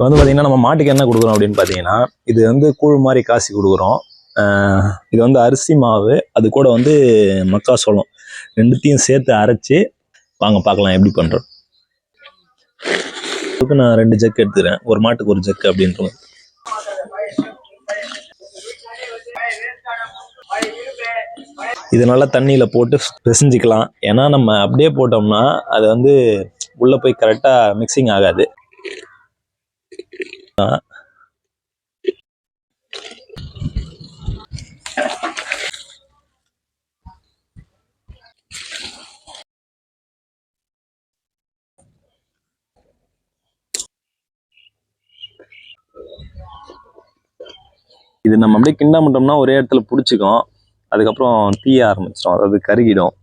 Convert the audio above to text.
இப்போ வந்து பார்த்தீங்கன்னா நம்ம மாட்டுக்கு என்ன கொடுக்குறோம் அப்படின்னு பார்த்தீங்கன்னா இது வந்து கூழ் மாதிரி காசி கொடுக்குறோம். இது வந்து அரிசி மாவு அது கூட வந்து மக்காசோளம் ரெண்டுத்தையும் சேர்த்து அரைச்சி வாங்க பார்க்கலாம் எப்படி பண்ணுறோம் இதுக்கு நான் ரெண்டு ஜக்கு எடுத்துக்கிறேன். ஒரு மாட்டுக்கு ஒரு ஜக்கு அப்படின்ற இது நல்லா தண்ணியில் போட்டு பிசைஞ்சிக்கலாம். ஏன்னா நம்ம அப்படியே போட்டோம்னா அது வந்து உள்ளே போய் கரெக்டாக மிக்சிங் ஆகாது. இது நம்ம அப்படியே கிண்டாமட்டோம்னா ஒரே இடத்துல பிடிச்சிக்கும். அதுக்கப்புறம் தீய ஆரம்பிச்சிடும் அதாவது கருகிடும்.